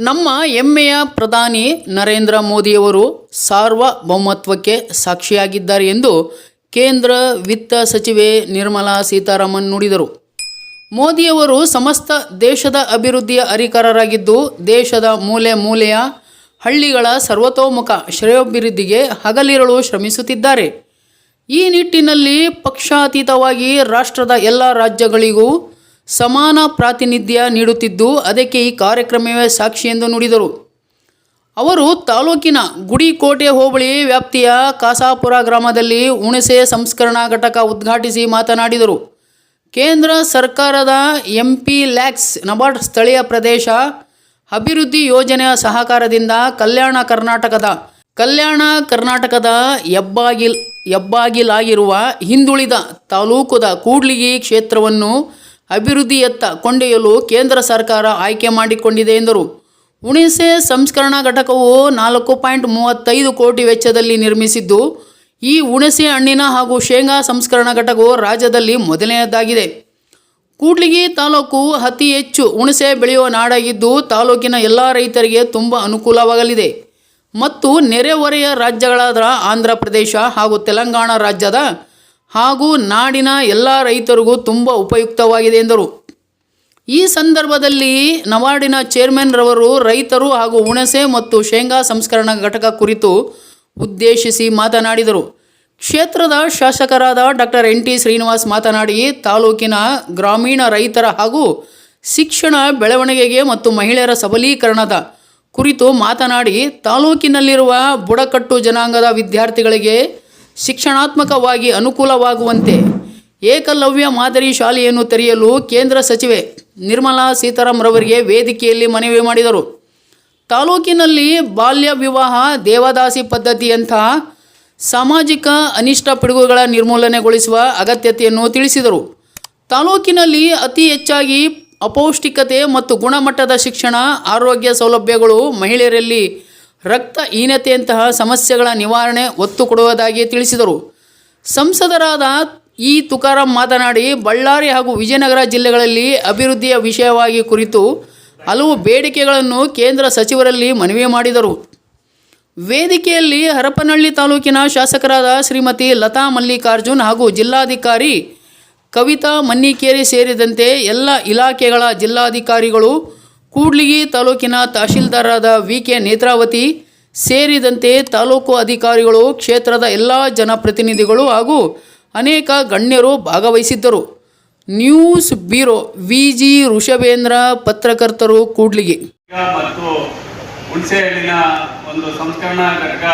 ನಮ್ಮ ಹೆಮ್ಮೆಯ ಪ್ರಧಾನಿ ನರೇಂದ್ರ ಮೋದಿಯವರು ಸಾರ್ವಭೌಮತ್ವಕ್ಕೆ ಸಾಕ್ಷಿಯಾಗಿದ್ದಾರೆ ಎಂದು ಕೇಂದ್ರ ವಿತ್ತ ಸಚಿವೆ ನಿರ್ಮಲಾ ಸೀತಾರಾಮನ್ ನುಡಿದರು. ಮೋದಿಯವರು ಸಮಸ್ತ ದೇಶದ ಅಭಿವೃದ್ಧಿಯ ಅಧಿಕಾರರಾಗಿದ್ದು ದೇಶದ ಮೂಲೆ ಮೂಲೆಯ ಹಳ್ಳಿಗಳ ಸರ್ವತೋಮುಖ ಶ್ರೇಯೋಭಿವೃದ್ಧಿಗೆ ಹಗಲಿರುಳು ಶ್ರಮಿಸುತ್ತಿದ್ದಾರೆ. ಈ ನಿಟ್ಟಿನಲ್ಲಿ ಪಕ್ಷಾತೀತವಾಗಿ ರಾಷ್ಟ್ರದ ಎಲ್ಲ ರಾಜ್ಯಗಳಿಗೂ ಸಮಾನ ಪ್ರಾತಿನಿಧ್ಯ ನೀಡುತ್ತಿದ್ದು ಅದಕ್ಕೆ ಈ ಕಾರ್ಯಕ್ರಮವೇ ಸಾಕ್ಷಿ ಎಂದು ನುಡಿದರು. ಅವರು ತಾಲೂಕಿನ ಗುಡಿಕೋಟೆ ಹೋಬಳಿ ವ್ಯಾಪ್ತಿಯ ಕಾಸಾಪುರ ಗ್ರಾಮದಲ್ಲಿ ಹುಣಸೆ ಸಂಸ್ಕರಣಾ ಘಟಕ ಉದ್ಘಾಟಿಸಿ ಮಾತನಾಡಿದರು. ಕೇಂದ್ರ ಸರ್ಕಾರದ ಎಂ ಪಿ ಲ್ಯಾಕ್ಸ್ ನಬಾರ್ಡ್ ಸ್ಥಳೀಯ ಪ್ರದೇಶ ಅಭಿವೃದ್ಧಿ ಯೋಜನೆಯ ಸಹಕಾರದಿಂದ ಕಲ್ಯಾಣ ಕರ್ನಾಟಕದ ಕಲ್ಯಾಣ ಕರ್ನಾಟಕದ ಹೆಬ್ಬಾಗಿಲ್, ಹೆಬ್ಬಾಗಿಲಾಗಿರುವ ಹಿಂದುಳಿದ ತಾಲೂಕುದ ಕೂಡ್ಲಿಗಿ ಕ್ಷೇತ್ರವನ್ನು ಅಭಿವೃದ್ಧಿಯತ್ತ ಕೊಂಡೊಯ್ಯಲು ಕೇಂದ್ರ ಸರ್ಕಾರ ಆಯ್ಕೆ ಮಾಡಿಕೊಂಡಿದೆ ಎಂದರು. ಹುಣಸೆ ಸಂಸ್ಕರಣಾ ಘಟಕವು ನಾಲ್ಕು ಪಾಯಿಂಟ್ ಮೂವತ್ತೈದು ಕೋಟಿ ವೆಚ್ಚದಲ್ಲಿ ನಿರ್ಮಿಸಿದ್ದು, ಈ ಹುಣಸೆ ಹಣ್ಣಿನ ಹಾಗೂ ಶೇಂಗಾ ಸಂಸ್ಕರಣಾ ಘಟಕವು ರಾಜ್ಯದಲ್ಲಿ ಮೊದಲನೆಯದಾಗಿದೆ. ಕೂಡ್ಲಿಗಿ ತಾಲೂಕು ಅತಿ ಹೆಚ್ಚು ಹುಣಸೆ ಬೆಳೆಯುವ ನಾಡಾಗಿದ್ದು, ತಾಲೂಕಿನ ಎಲ್ಲ ರೈತರಿಗೆ ತುಂಬ ಅನುಕೂಲವಾಗಲಿದೆ. ಮತ್ತು ನೆರೆಹೊರೆಯ ರಾಜ್ಯಗಳಾದ ಆಂಧ್ರ ಪ್ರದೇಶ ಹಾಗೂ ತೆಲಂಗಾಣ ರಾಜ್ಯದ ಹಾಗೂ ನಾಡಿನ ಎಲ್ಲ ರೈತರಿಗೂ ತುಂಬ ಉಪಯುಕ್ತವಾಗಿದೆ ಎಂದರು. ಈ ಸಂದರ್ಭದಲ್ಲಿ ನವಾರ್ಡಿನ ಚೇರ್ಮನ್ ರವರು ರೈತರು ಹಾಗೂ ಹುಣಸೆ ಮತ್ತು ಶೇಂಗಾ ಸಂಸ್ಕರಣಾ ಘಟಕ ಕುರಿತು ಉದ್ದೇಶಿಸಿ ಮಾತನಾಡಿದರು. ಕ್ಷೇತ್ರದ ಶಾಸಕರಾದ ಡಾಕ್ಟರ್ ಎನ್ ಟಿ ಶ್ರೀನಿವಾಸ್ ಮಾತನಾಡಿ, ತಾಲೂಕಿನ ಗ್ರಾಮೀಣ ರೈತರ ಹಾಗೂ ಶಿಕ್ಷಣ ಬೆಳವಣಿಗೆಗೆ ಮತ್ತು ಮಹಿಳೆಯರ ಸಬಲೀಕರಣದ ಕುರಿತು ಮಾತನಾಡಿ, ತಾಲೂಕಿನಲ್ಲಿರುವ ಬುಡಕಟ್ಟು ಜನಾಂಗದ ವಿದ್ಯಾರ್ಥಿಗಳಿಗೆ ಶಿಕ್ಷಣಾತ್ಮಕವಾಗಿ ಅನುಕೂಲವಾಗುವಂತೆ. ಏಕಲವ್ಯ ಮಾದರಿ ಶಾಲೆಯನ್ನು ತೆರೆಯಲು ಕೇಂದ್ರ ಸಚಿವೆ ನಿರ್ಮಲಾ ಸೀತಾರಾಮ್ರವರಿಗೆ ವೇದಿಕೆಯಲ್ಲಿ ಮನವಿ ಮಾಡಿದರು. ತಾಲೂಕಿನಲ್ಲಿ ಬಾಲ್ಯ ವಿವಾಹ, ದೇವದಾಸಿ ಪದ್ಧತಿಯಂತಹ ಸಾಮಾಜಿಕ ಅನಿಷ್ಟ ಪಿಡುಗುಗಳ ನಿರ್ಮೂಲನೆಗೊಳಿಸುವ ಅಗತ್ಯತೆಯನ್ನು ತಿಳಿಸಿದರು. ತಾಲೂಕಿನಲ್ಲಿ ಅತಿ ಹೆಚ್ಚಾಗಿ ಅಪೌಷ್ಟಿಕತೆ ಮತ್ತು ಗುಣಮಟ್ಟದ ಶಿಕ್ಷಣ, ಆರೋಗ್ಯ ಸೌಲಭ್ಯಗಳು ಮಹಿಳೆಯರಲ್ಲಿ ರಕ್ತಹೀನತೆಯಂತಹ ಸಮಸ್ಯೆಗಳ ನಿವಾರಣೆ ಒತ್ತು ಕೊಡುವುದಾಗಿ ತಿಳಿಸಿದರು. ಸಂಸದರಾದ ಇ. ತುಕಾರಾಂ ಮಾತನಾಡಿ, ಬಳ್ಳಾರಿ ಹಾಗೂ ವಿಜಯನಗರ ಜಿಲ್ಲೆಗಳಲ್ಲಿ ಅಭಿವೃದ್ಧಿಯ ವಿಷಯವಾಗಿ ಕುರಿತು ಹಲವು ಬೇಡಿಕೆಗಳನ್ನು ಕೇಂದ್ರ ಸಚಿವರಲ್ಲಿ ಮನವಿ ಮಾಡಿದರು. ವೇದಿಕೆಯಲ್ಲಿ ಹರಪನಹಳ್ಳಿ ತಾಲೂಕಿನ ಶಾಸಕರಾದ ಶ್ರೀಮತಿ ಲತಾ ಮಲ್ಲಿಕಾರ್ಜುನ್ ಹಾಗೂ ಜಿಲ್ಲಾಧಿಕಾರಿ ಕವಿತಾ ಮನ್ನಿಕೇರಿ ಸೇರಿದಂತೆ ಎಲ್ಲ ಇಲಾಖೆಗಳ ಜಿಲ್ಲಾಧಿಕಾರಿಗಳು ಕೂಡ್ಲಿಗಿ ತಾಲೂಕಿನ ತಹಶೀಲ್ದಾರರಾದ ವಿ ಕೆ ನೇತ್ರಾವತಿ ಸೇರಿದಂತೆ ತಾಲೂಕು ಅಧಿಕಾರಿಗಳು ಕ್ಷೇತ್ರದ ಎಲ್ಲ ಜನಪ್ರತಿನಿಧಿಗಳು ಹಾಗೂ ಅನೇಕ ಗಣ್ಯರು ಭಾಗವಹಿಸಿದ್ದರು. News bureau V G Rishabhendra, ಪತ್ರಕರ್ತರು ಕೂಡ್ಲಿಗಿ. ಮತ್ತು ಹುಣಸೆಹಳ್ಳಿನ ಒಂದು ಸಂಸ್ಕರಣಾ ಘಟಕ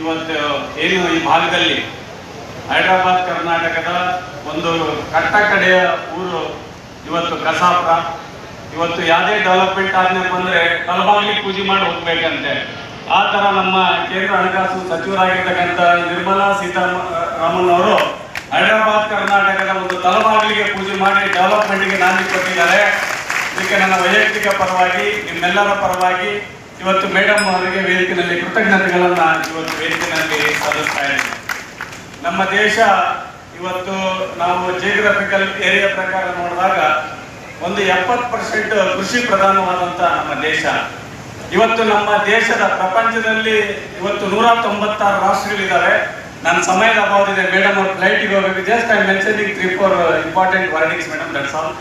ಇವತ್ತು ಏನು ಈ ಭಾಗದಲ್ಲಿ ಹೈದರಾಬಾದ್, ಕರ್ನಾಟಕದ ಒಂದು ಕಟ್ಟ ಕಡೆಯ ಊರು ಇವತ್ತು ಕಸಾಪುರ ಇವತ್ತು ಯಾವುದೇ ಡೆವಲಪ್ಮೆಂಟ್ ಆದ್ಮೇಲೆ ಬಂದ್ರೆ ತಲಬಾಗ್ಲಿ ಪೂಜೆ ಮಾಡಿ ಹೋಗ್ಬೇಕಂತೆ. ಆ ತರ ನಮ್ಮ ಕೇಂದ್ರ ಹಣಕಾಸು ಸಚಿವರಾಗಿರ್ತಕ್ಕಂಥ ನಿರ್ಮಲಾ ಸೀತಾರಾಮನ್ ಅವರು ಹೈದರಾಬಾದ್, ಕರ್ನಾಟಕದ ಒಂದು ತಲಬಾಗಿಲಿಗೆ ಪೂಜೆ ಮಾಡಿ ಡೆವಲಪ್ಮೆಂಟ್ಗೆ ನಾಂದಿ ಕೊಟ್ಟಿದ್ದಾರೆ. ಇದಕ್ಕೆ ನನ್ನ ವೈಯಕ್ತಿಕ ಪರವಾಗಿ, ನಿಮ್ಮೆಲ್ಲರ ಪರವಾಗಿ ಇವತ್ತು ಮೇಡಮ್ ಅವರಿಗೆ ವೇದಿಕೆಯಲ್ಲಿ ಕೃತಜ್ಞತೆಗಳನ್ನ ಇವತ್ತು ವೇದಿಕೆಯಲ್ಲಿ ಸಲ್ಲಿಸ್ತಾ ಇದ್ದೀನಿ. ನಮ್ಮ ದೇಶ ಇವತ್ತು ನಾವು ಜಿಯೋಗ್ರಫಿಕಲ್ ಏರಿಯಾ ಪ್ರಕಾರ ನೋಡಿದಾಗ ಒಂದು ಎಪ್ಪತ್ತು ಪರ್ಸೆಂಟ್ ಕೃಷಿ ಪ್ರಧಾನವಾದಂತ ನಮ್ಮ ದೇಶ. ಇವತ್ತು ನಮ್ಮ ದೇಶದ ಪ್ರಪಂಚದಲ್ಲಿ ಇವತ್ತು ನೂರ ತೊಂಬತ್ತಾರು ರಾಷ್ಟ್ರಗಳಿದ್ದಾವೆ ನನ್ನ ಸಮಯದ ಅಭಾವದಿದೆ ಮೇಡಮ್ ಅವ್ರ ಫ್ಲೈಟಿಗೆ ಹೋಗಬೇಕು. Just I mentioning three four important wordings madam that's all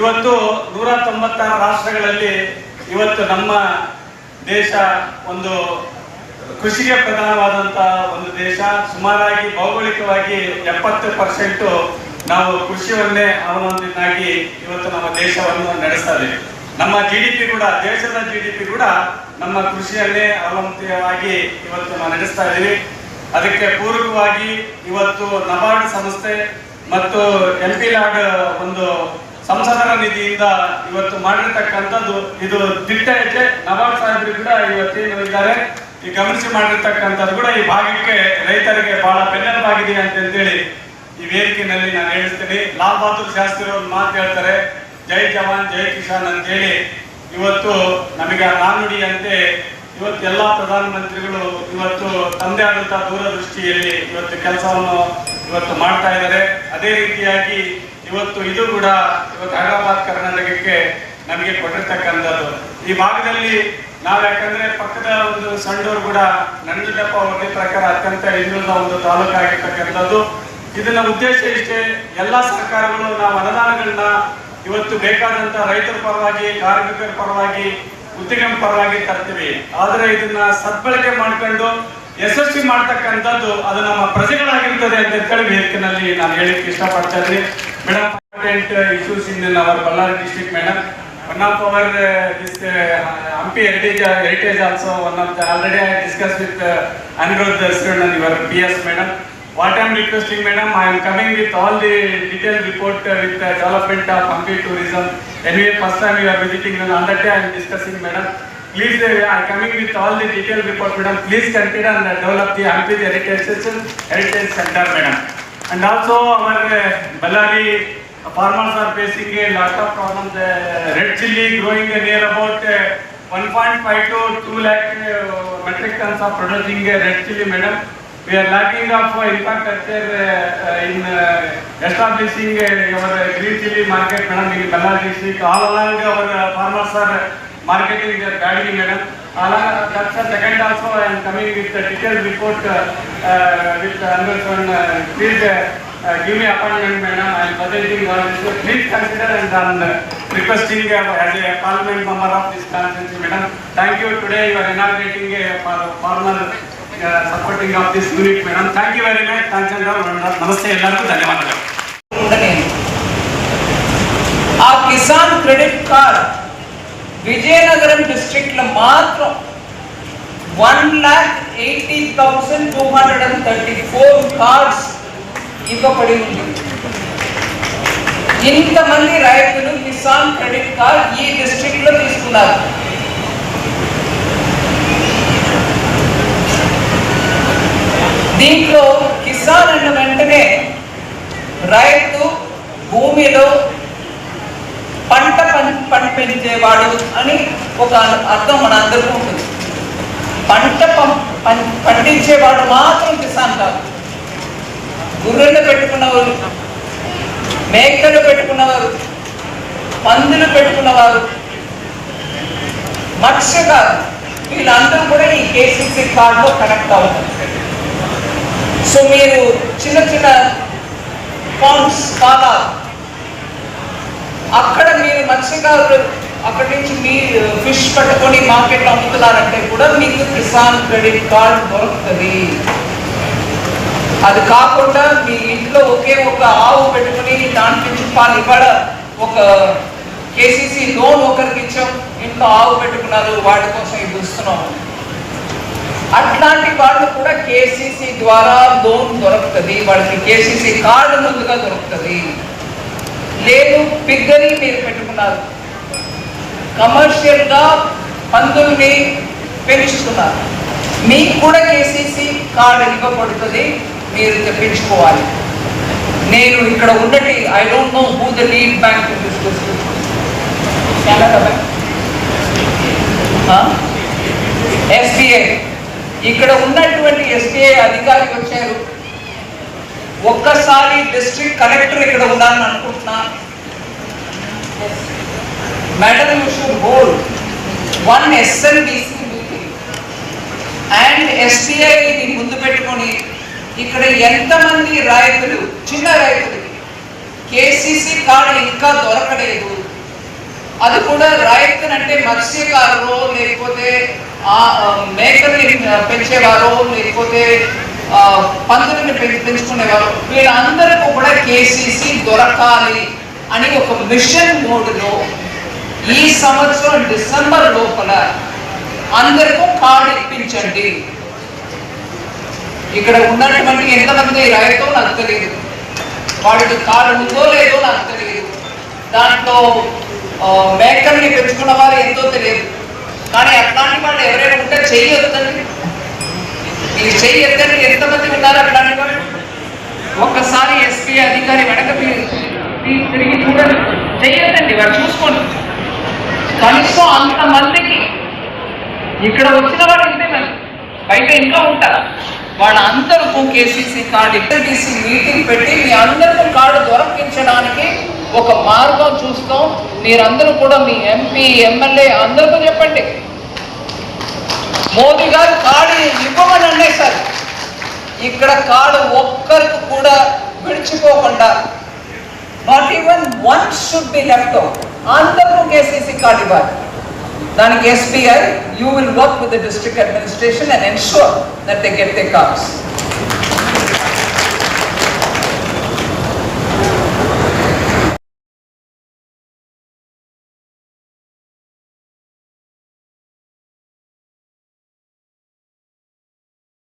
ಇವತ್ತು ನೂರ ತೊಂಬತ್ತಾರು ರಾಷ್ಟ್ರಗಳಲ್ಲಿ ಇವತ್ತು ನಮ್ಮ ದೇಶ ಒಂದು ಕೃಷಿಗೆ ಪ್ರಧಾನವಾದಂತ ಒಂದು ದೇಶ. ಸುಮಾರಾಗಿ ಭೌಗೋಳಿಕವಾಗಿ ಎಪ್ಪತ್ತು ಪರ್ಸೆಂಟ್ ನಾವು ಕೃಷಿಯನ್ನೇ ಅವಲಂಬಿತನಾಗಿ ಇವತ್ತು ನಮ್ಮ ದೇಶವನ್ನು ನಡೆಸ್ತಾ ಇದ್ದೀವಿ. ನಮ್ಮ ಜಿ ಡಿ ಪಿ ಕೂಡ, ದೇಶದ ಜಿ ಡಿ ಪಿ ಕೂಡ ನಮ್ಮ ಕೃಷಿಯನ್ನೇ ಅವಲಂಬಿತವಾಗಿ ಇವತ್ತು ನಾವು ನಡೆಸ್ತಾ ಇದ್ದೀವಿ. ಅದಕ್ಕೆ ಪೂರಕವಾಗಿ ಇವತ್ತು ನಬಾರ್ಡ್ ಸಂಸ್ಥೆ ಮತ್ತು ಎಂ ಪಿ ಲಾಡ್ ಒಂದು ಸಂಸದರ ನಿಧಿಯಿಂದ ಇವತ್ತು ಮಾಡಿರ್ತಕ್ಕಂಥದ್ದು, ಇದು ದಿಟ್ಟ ಹೆಜ್ಜೆ ನವಾಬ್ ಸಾಹೇಬರು ಕೂಡ ಇವತ್ತೇನು ಇದ್ದಾರೆ, ಈ ಗಮನಿಸಿ ಮಾಡಿರ್ತಕ್ಕಂಥದ್ದು ಕೂಡ ಈ ಭಾಗಕ್ಕೆ ರೈತರಿಗೆ ಬಹಳ ಬೆನ್ನೆಲುಬಾಗಿದೆ ಅಂತ ಅಂತೇಳಿ ಈ ವೇದಿಕೆಯಲ್ಲಿ ನಾನು ಹೇಳ್ತೀನಿ ಲಾಲ್ ಬಹದ್ದೂರ್ ಶಾಸ್ತ್ರಿ ಅವರು ಮಾತು ಹೇಳ್ತಾರೆ, ಜೈ ಜವಾನ್, ಜೈ ಕಿಸಾನ್ ಅಂತೇಳಿ. ಇವತ್ತು ನಮಗೆ ಆ ನಾನುಡಿಯಂತೆ ಇವತ್ತು ಎಲ್ಲ ಪ್ರಧಾನಮಂತ್ರಿಗಳು ಇವತ್ತು ತಂದೆ ಆದಂತಹ ದೂರದೃಷ್ಟಿಯಲ್ಲಿ ಇವತ್ತು ಕೆಲಸವನ್ನು ಇವತ್ತು ಮಾಡ್ತಾ ಇದ್ದಾರೆ. ಅದೇ ರೀತಿಯಾಗಿ ಇವತ್ತು ಇದು ಕೂಡ ಇವತ್ತು ಹೈದರಾಬಾದ್ ಕರ್ನಾಟಕಕ್ಕೆ ನಮಗೆ ಕೊಟ್ಟಿರ್ತಕ್ಕಂಥದ್ದು. ಈ ಭಾಗದಲ್ಲಿ ನಾವು ಯಾಕಂದ್ರೆ ಪಕ್ಕದ ಒಂದು ಸಣ್ಣವರು ಕೂಡ ನಂಜುಂಡಪ್ಪ ವರದಿ ಪ್ರಕಾರ ಅತ್ಯಂತ ಹಿಂದುಳಿದ ಒಂದು ತಾಲೂಕು ಆಗಿರ್ತಕ್ಕಂಥದ್ದು ಇದನ್ನ ಉದ್ದೇಶ ಇಷ್ಟೇ ಎಲ್ಲ ಸರ್ಕಾರಗಳು ನಾವು ಅನುದಾನಗಳನ್ನ ಇವತ್ತು ಬೇಕಾದಂತ ರೈತರ ಪರವಾಗಿ, ಕಾರ್ಮಿಕರ ಪರವಾಗಿ, ಉದ್ಯಮ ಪರವಾಗಿ ತರ್ತೀವಿ. ಆದ್ರೆ ಇದನ್ನ ಸದ್ಬಳಕೆ ಮಾಡ್ಕೊಂಡು ಯಶಸ್ವಿ ಮಾಡ್ತಕ್ಕಂಥದ್ದು ಅದು ನಮ್ಮ ಪ್ರಜೆಗಳಾಗಿರ್ತದೆ ಅಂತ ಹೇಳಿ ವೇದಿಕೆನಲ್ಲಿ ನಾನು ಹೇಳಿಕ್ಕೆ ಇಷ್ಟಪಡ್ತಾ ಇದ್ದೀನಿ. Madam important issues in our Bellary district madam one of our this Hampi heritage heritage also one of the already I discuss with Aniruddha student ಇವರ್ P S madam What I am requesting, madam, I am coming with all the detailed report uh, with the development of Hampi tourism. Anyway, first time you are visiting, and on that day I am discussing, madam. Please, uh, I am coming with all the detailed report, madam. Please consider and uh, develop the Hampi Heritage Session, Heritage Center, madam. And also our uh, Ballari farmers are facing a lot of problems. Uh, red chilli growing near about uh, 1.5 to 2 lakh uh, metric tons of producing uh, red chilli, madam. We are lacking of uh, infrastructure uh, uh, in uh, establishing uh, our uh, green chili market, madam, in Bellar district. All along our uh, farmers are marketing their badly, madam. Along, that's the second also I am coming with the detailed report uh, uh, with Anderson. Uh, please uh, uh, give me appointment, madam. I am presenting all this. So Please consider and uh, requesting uh, as a parliament member of this constituency, madam. Thank you. Today you are inaugurating a for- formal uh, supporting of this unit, madam. Thank you very much. Kanchandra, ನಮಸ್ತೆ ಎಲ್ಲರಿಗೂ ಧನ್ಯವಾದಗಳು కూడా నేను ఆ Kisan credit card Vizianagaram district లో మాత్రం one lakh eighty thousand two hundred and thirty four cards ఇవ్వబడి ఉంది ఇంతమంది రైతులు కిసాన్ క్రెడిట్ కార్డ్ ఈ డిస్ట్రిక్ట్ లో తీసుకున్నారు దీంట్లో కిసాన్ అన్న వెంటనే రైతు భూమిలో పంట పం- పండించేవాడు అని ఒక అర్థం మన అందరికీ ఉంటుంది. పంట పండించేవాడు మాత్రం కిసాన్ కాదు. గుర్రెలు పెట్టుకున్నవారు మేకలు పెట్టుకున్నవారు పందులు పెట్టుకున్నవారు మత్స్యకారు వీళ్ళందరూ కూడా ఈ కేసీసీ కార్డులో కనెక్ట్ అవుతారు సో మీరు చిన్న చిన్న ఫార్మ్స్ బాగా అక్కడ మీరు మత్స్యకారులు అక్కడి నుంచి మీరు ఫిష్ పట్టుకొని మార్కెట్లో అమ్ముతున్నారంటే కూడా మీకు కిసాన్ క్రెడిట్ కార్డ్ దొరుకుతుంది. అది కాకుండా మీ ఇంట్లో ఒకే ఒక ఆవు పెట్టుకుని దాని నుంచి పాలు ఒక కేసీసీ లోన్ ఒకరికి ఇచ్చాం. ఇంట్లో ఆవు పెట్టుకున్నారు వాటి కోసం ఇది ఇస్తున్నాం. అట్లాంటి వాళ్ళు కూడా కేసీసీ ద్వారా లోన్ దొరుకుతుంది. వాళ్ళకి కేసీసీ కార్డు ముందుగా దొరుకుతుంది. లేదు పిగ్గని మీరు పెట్టుకున్నారు. కమర్షియల్గా పందుల్ని పెంచుతున్నారు. మీకు కూడా కేసీసీ కార్డు ఇవ్వబడుతుంది. మీరు తెప్పించుకోవాలి నేను ఇక్కడ ఉన్నటి I don't know who the lead bank Canara bank SBI ఇక్కడ ఉన్నటువంటి ఎస్బీఐ అధికారికి వచ్చారు. ఒక్కసారి డిస్ట్రిక్ట్ కలెక్టర్ ఇక్కడ ఉండాలని అనుకుంటున్నా. Madam you should hold one SNBC and ఎస్బీఐని ముందు పెట్టుకొని ఇక్కడ ఎంతమంది రైతులు చిన్న రైతులు కేసీసీ కార్డు ఇంకా దొరకలేదు. అది కూడా రైతు అంటే మత్స్యకారు లేకపోతే ఆ, మేకల్ని పెంచేవారు లేకపోతే ఆ, పందులని పెంచుకునేవారు. వీళ్ళందరికీ కూడా కేసీసీ దొరకాలి అని ఒక మిషన్ మోడ్లో ఈ సంవత్సరం డిసెంబర్ లోపల అందరికీ కార్డు ఇప్పించండి. ఇక్కడ ఉన్నటువంటి ఎంతమంది రైతో నాకు తెలియదు. వాడికి కారు ఉందో లేదో నాకు తెలియదు. దాంట్లో మేకల్ని పెంచుకున్న వారు ఎంతో తెలియదు. కానీ అట్లాంటి వాళ్ళు ఎవరైనా ఉంటే చెయ్యి ఎత్తండి ఈ చెయ్యి ఎత్తండి ఎంతమంది ఉన్నారు అట్లాంటి వాళ్ళు? ఒక్కసారి ఎస్పీ అధికారి వెనక తిరిగి- చూడండి. చెయ్యొద్దండి వాడు చూసుకోండి. కనీసం అంతమందికి ఇక్కడ వచ్చిన వాడు ఇంతే మరి. బయట ఇంకా ఉంటారు. వాళ్ళందరికీ కేసీసీ కార్డు ఎస్ఎల్టీసీ మీటింగ్ పెట్టి మీ అందరికీ కార్డు దొరకించడానికి ఒక మార్గం చూస్తాం. మీరందరూ కూడా మీ ఎంపీ ఎమ్మెల్యే అందరికీ చెప్పండి. మోదీ గారు కార్డు ఇవ్వమని అనేసారు ఇక్కడ కాడు ఒక్కరికి కూడా విడిచిపోకుండా not even one should be left అందరూ కేసీసీ కార్డు ఇవ్వాలి. దానికి SBI you will work with the district administration and ensure that they get they cards